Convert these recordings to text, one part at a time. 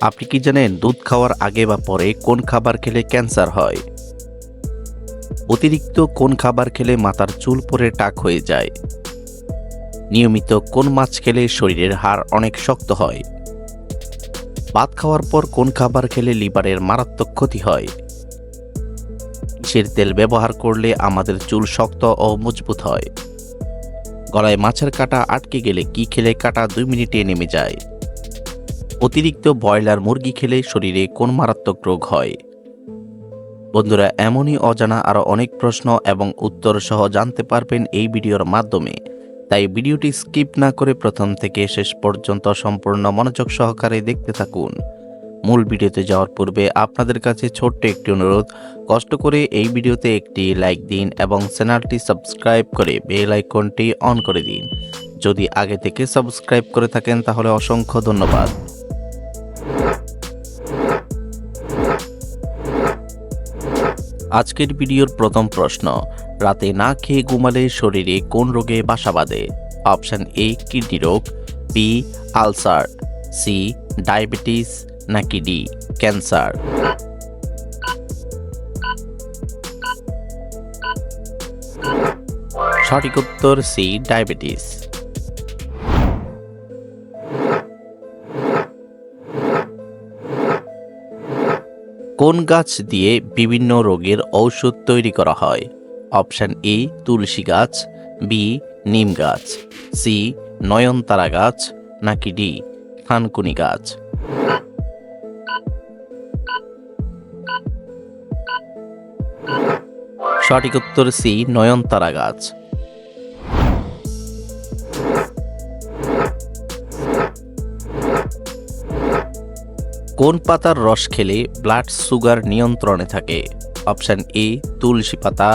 আপনি কি জানেন দুধ খাওয়ার আগে বা পরে কোন খাবার খেলে ক্যান্সার হয়? অতিরিক্ত কোন খাবার খেলে মাথার চুল পরে টাক হয়ে যায়? নিয়মিত কোন মাছ খেলে শরীরের হাড় অনেক শক্ত হয়? ভাত খাওয়ার পর কোন খাবার খেলে লিভারের মারাত্মক ক্ষতি হয়? কিসের তেল ব্যবহার করলে আমাদের চুল শক্ত ও মজবুত হয়? গলায় মাছের কাঁটা আটকে গেলে কি খেলে কাঁটা দুই মিনিটে নেমে যায়? অতিরিক্ত ব্রয়লার মুরগি খেলে শরীরে কোন মারাত্মক রোগ হয়? বন্ধুরা, এমনই অজানা আরও অনেক প্রশ্ন এবং উত্তর সহ জানতে পারবেন এই ভিডিওর মাধ্যমে। তাই ভিডিওটি স্কিপ না করে প্রথম থেকে শেষ পর্যন্ত সম্পূর্ণ মনোযোগ সহকারে দেখতে থাকুন। মূল ভিডিওতে যাওয়ার পূর্বে আপনাদের কাছে ছোট্ট একটি অনুরোধ, কষ্ট করে এই ভিডিওতে একটি লাইক দিন এবং চ্যানেলটি সাবস্ক্রাইব করে বেল আইকনটি অন করে দিন। যদি আগে থেকে সাবস্ক্রাইব করে থাকেন তাহলে অসংখ্য ধন্যবাদ। আজকের ভিডিওর প্রথম প্রশ্ন, রাতে না খেয়ে ঘুমালে শরীরে কোন রোগে বাসা বাঁধে? অপশন এ, কিডনি রোগ, বি, আলসার, সি, ডায়াবেটিস, নাকি ডি, ক্যান্সার। সঠিক উত্তর সি, ডায়াবেটিস। কোন গাছ দিয়ে বিভিন্ন রোগের ঔষধ তৈরি করা হয়। অপশান এ, তুলসী গাছ, বি, নিম গাছ, সি, নয়নতারা গাছ, নাকি ডি, থানকুনি গাছ। সঠিক উত্তর সি, নয়নতারা গাছ। কোন পাতার রস খেলে ব্লাড সুগার নিয়ন্ত্রণে থাকে? অপশান এ তুলসী পাতা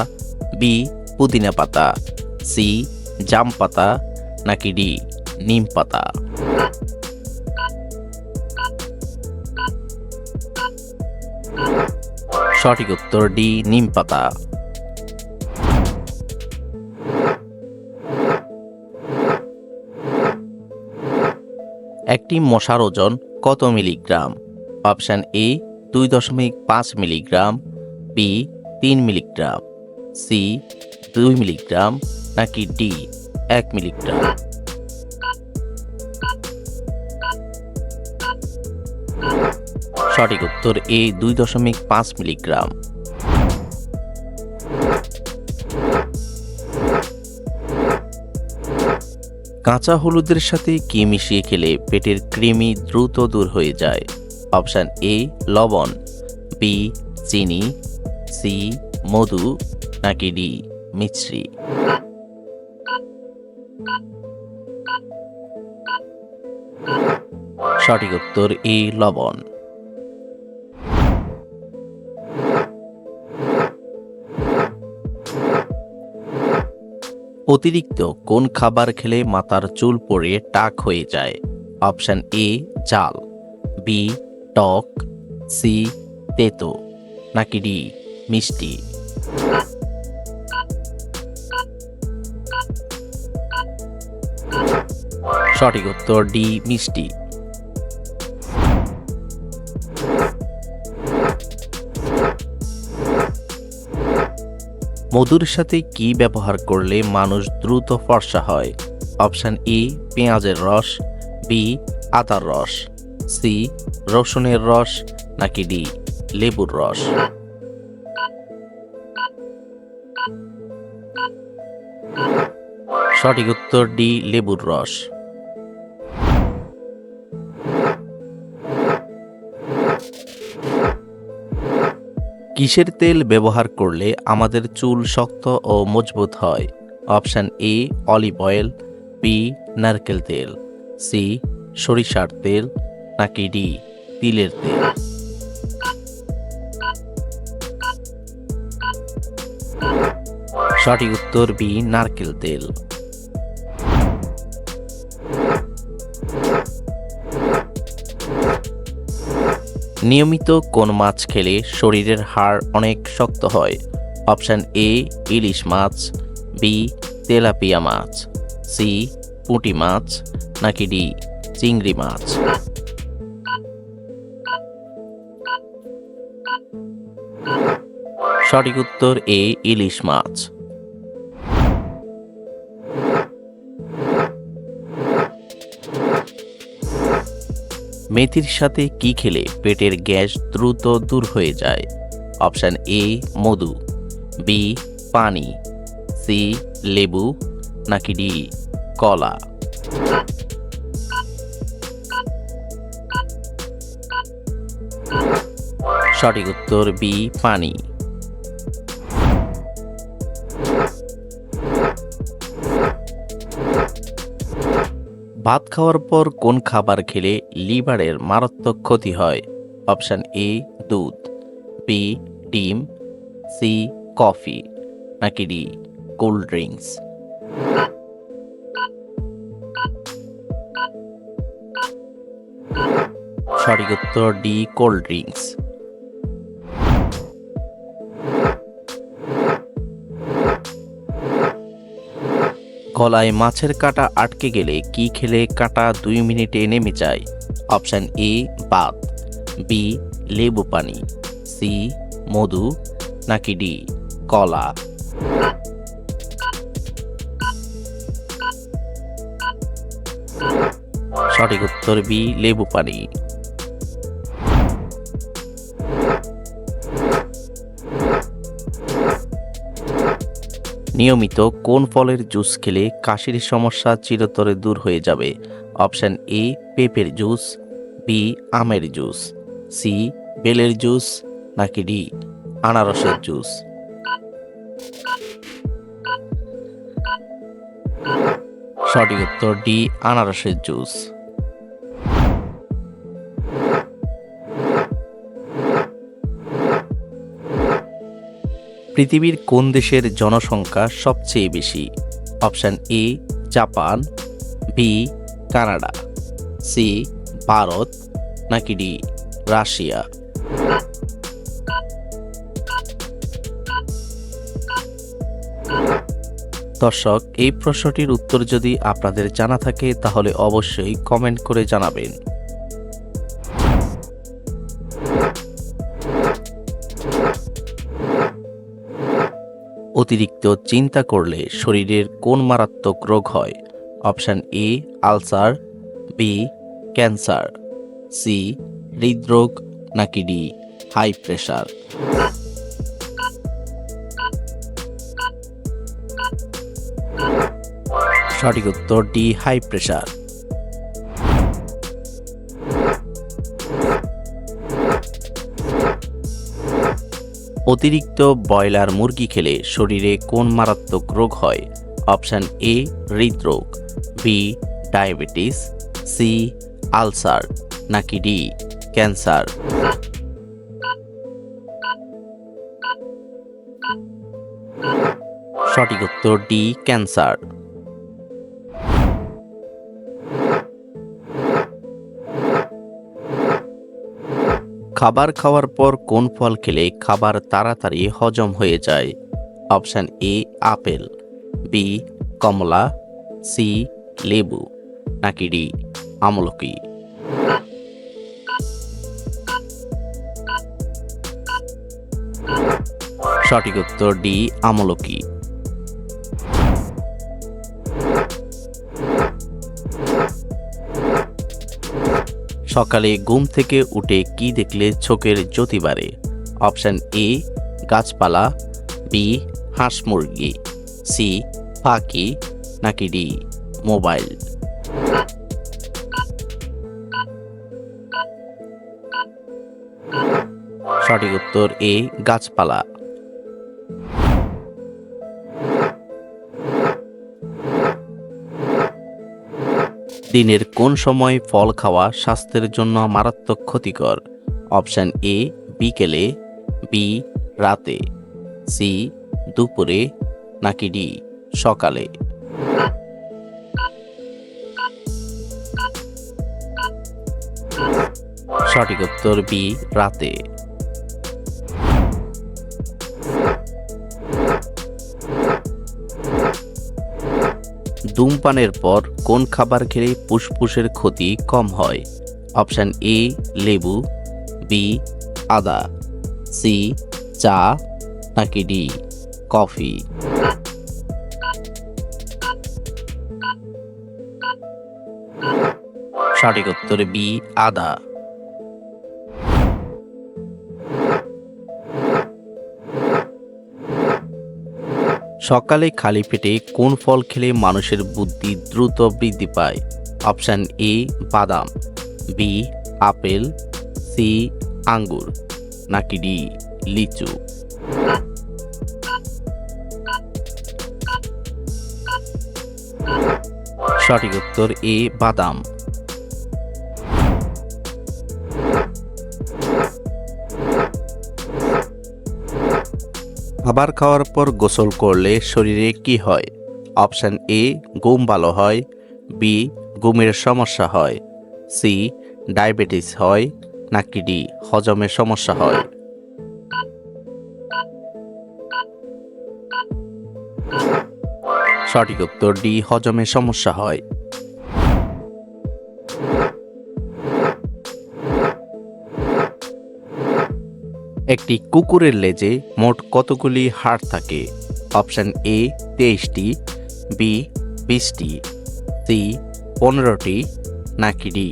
বি পুদিনা পাতা সি জাম পাতা, নাকি ডি নিম পাতা? সঠিক উত্তর ডি নিম পাতা। একটি মশার ওজন কত মিলিগ্রাম? অপশান এ, দুই দশমিক পাঁচ মিলিগ্রাম, বি, তিন মিলিগ্রাম, সি, দুই মিলিগ্রাম, নাকি ডি, এক মিলিগ্রাম। সঠিক উত্তর এ, দুই দশমিক পাঁচ মিলিগ্রাম। কাঁচা হলুদের সাথে কি মিশিয়ে খেলে পেটের কৃমি দ্রুত দূর হয়ে যায়? অপশান এ, লবণ, বি, চিনি, সি, মধু, নাকি ডি মিশ্রি সঠিক উত্তর এ, লবণ। অতিরিক্ত কোন খাবার খেলে মাথার চুল পড়ে টাক হয়ে যায়? অপশান এ, চাল, বি টক, সি, তেতো, নাকি ডি, মিষ্টি? সঠিক উত্তর ডি, মিষ্টি। মধুর সাথে কি ব্যবহার করলে মানুষ দ্রুত ফর্সা হয়? অপশান ই পেঁয়াজের রস, বি, আদার রস। সি, রসুনের রস নাকি ডি, লেবুর রস? সঠিক উত্তর ডি, লেবুর রস। কিসের তেল ব্যবহার করলে আমাদের চুল শক্ত ও মজবুত হয়? Option A, olive oil, B, নারকেল তেল, সি, সরিষার তেল নাকি ডি তিলের তেল। সঠিক উত্তর বি, নারকেল তেল। নিয়মিত কোন মাছ খেলে শরীরের হাড় অনেক শক্ত হয়? অপশান এ, ইলিশ মাছ, বি, তেলাপিয়া মাছ, সি, পুঁটি মাছ, নাকি ডি, চিংড়ি মাছ? সঠিক উত্তর এ, ইলিশ মাছ। মেথির সাথে কি খেলে পেটের গ্যাস দ্রুত দূর হয়ে যায়? অপশান এ, মধু। বি, পানি। সি, লেবু। নাকি ডি, কলা। সঠিক উত্তর বি, পানি। ভাত খাওয়ার পর কোন খাবার খেলে লিভারের মারাত্মক ক্ষতি হয়? অপশান এ, দুধ। বি, ডিম। C, coffee. নাকি ডি, কোল্ড ড্রিঙ্কস। সঠিক উত্তর ডি, কোল্ড ড্রিঙ্কস। গলায় মাছের কাঁটা আটকে গেলে কি খেলে কাঁটা দুই মিনিটে নেমে যায়? অপশান এ ভাত বি, লেবু পানি। সি, মধু। নাকি ডি, কলা। সঠিক উত্তর বি, লেবু পানি। নিয়মিত কোন ফলের জুস খেলে কাশির সমস্যা চিরতরে দূর হয়ে যাবে? অপশান এ, পেঁপের জুস, বি, আমের জুস, সি, বেলের জুস, নাকি ডি, আনারসের জুস। সঠিক উত্তর ডি, আনারসের জুস। পৃথিবীর কোন দেশের জনসংখ্যা সবচেয়ে বেশি? Option A, Japan, B, Canada, C, Bharat, নাকি ডি, রাশিয়া? দর্শক, এই প্রশ্নটির উত্তর যদি আপনাদের জানা থাকে, তাহলে অবশ্যই কমেন্ট করে জানাবেন। অতিরিক্ত চিন্তা করলে শরীরের কোন মারাত্মক রোগ হয়? Option A, ulcer, B, cancer, C, হৃদরোগ, নাকি ডি, হাই প্রেশার সঠিক উত্তর ডি, হাই প্রেশার অতিরিক্ত ব্রয়লার মুরগি খেলে শরীরে কোন মারাত্মক রোগ হয়? অপশান এ, হৃদরোগ, বি, ডায়াবেটিস, সি, আলসার, নাকি ডি, ক্যান্সার। সঠিক উত্তর ডি, ক্যান্সার। খাবার খাওয়ার পর কোন ফল খেলে খাবার তাড়াতাড়ি হজম হয়ে যায়? Option A, apple. বি, কমলা। সি, লেবু। নাকি ডি, আমলকি। সঠিক উত্তর ডি, আমলকি। সকালে ঘুম থেকে উঠে কি দেখলে চোখের জ্যোতি বাড়ে? অপশান এ, গাছপালা, বি, হাঁস মুরগি, সি পাখি নাকি ডি, মোবাইল? সঠিক উত্তর এ, গাছপালা। দিনের কোন সময় ফল খাওয়া স্বাস্থ্যের জন্য মারাত্মক ক্ষতিকর? অপশান এ, বিকেলে, বি, রাতে, সি, দুপুরে, নাকি ডি, সকালে। সঠিক উত্তর বি, রাতে। ধূমপানের পর কোন খাবার খেলে ফুসফুসের ক্ষতি কম হয়? অপশান এ, লেবু, বি, আদা, সি, চা, নাকি ডি, কফি? সঠিক উত্তর বি, আদা। সকালে খালি পেটে কোন ফল খেলে মানুষের বুদ্ধি দ্রুত বৃদ্ধি পায়? অপশান এ, বাদাম। B, apple. সি, আঙ্গুর। নাকি ডি, লিচু? সঠিক উত্তর এ, বাদাম। খাবার খাওয়ার পর গোসল করলে শরীরে কি হয়? অপশান এ, ঘুম ভালো হয়। বি, ঘুমের সমস্যা হয়। সি, ডায়াবেটিস হয়। নাকি ডি হজমের সমস্যা হয়। সঠিক উত্তর ডি হজমের সমস্যা হয়। একটি কুকুরের লেজে মোট কতগুলি হাড় থাকে? অপশন এ তেইশটি। বি বিশটি। সি পনেরোটি। নাকি ডি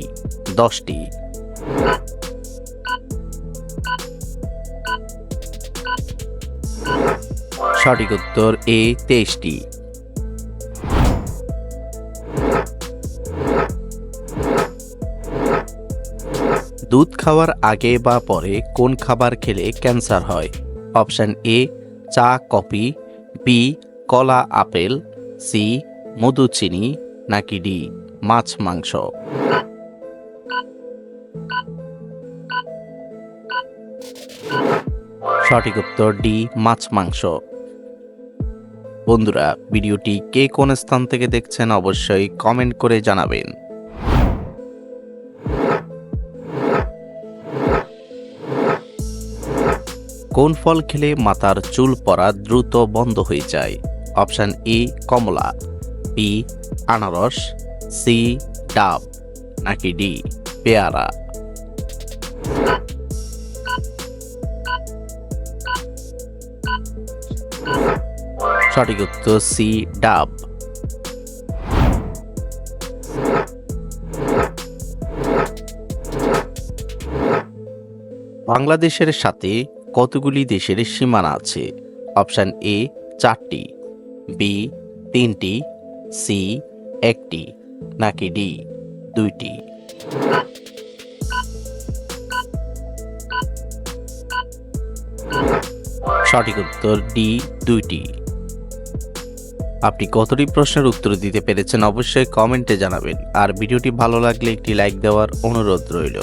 দশটি? সঠিক উত্তর এ তেইশটি। দুধ খাওয়ার আগে বা পরে কোন খাবার খেলে ক্যান্সার হয়? অপশান এ, চা, কফি, বি, কলা, আপেল, সি, মধু চিনি, নাকি ডি, মাছ, মাংস? সঠিক উত্তর ডি, মাছ, মাংস। বন্ধুরা, ভিডিওটি কে কোন স্থান থেকে দেখছেন অবশ্যই কমেন্ট করে জানাবেন। কোন ফল খেলে মাথার চুল পড়া দ্রুত বন্ধ হয়ে যায়? অপশান এ, কমলা, বি, আনারস, সি, ডাব, নাকি ডি, পেয়ারা। সঠিক উত্তর সি, ডাব। বাংলাদেশের সাথে কতগুলি দেশের সীমানা আছে? অপশান এ চারটি। বি তিনটি। সি একটি। নাকি ডি দুইটি? সঠিক উত্তর ডি দুইটি। আপনি কতটি প্রশ্নের উত্তর দিতে পেরেছেন অবশ্যই কমেন্টে জানাবেন। আর ভিডিওটি ভালো লাগলে একটি লাইক দেওয়ার অনুরোধ রইল।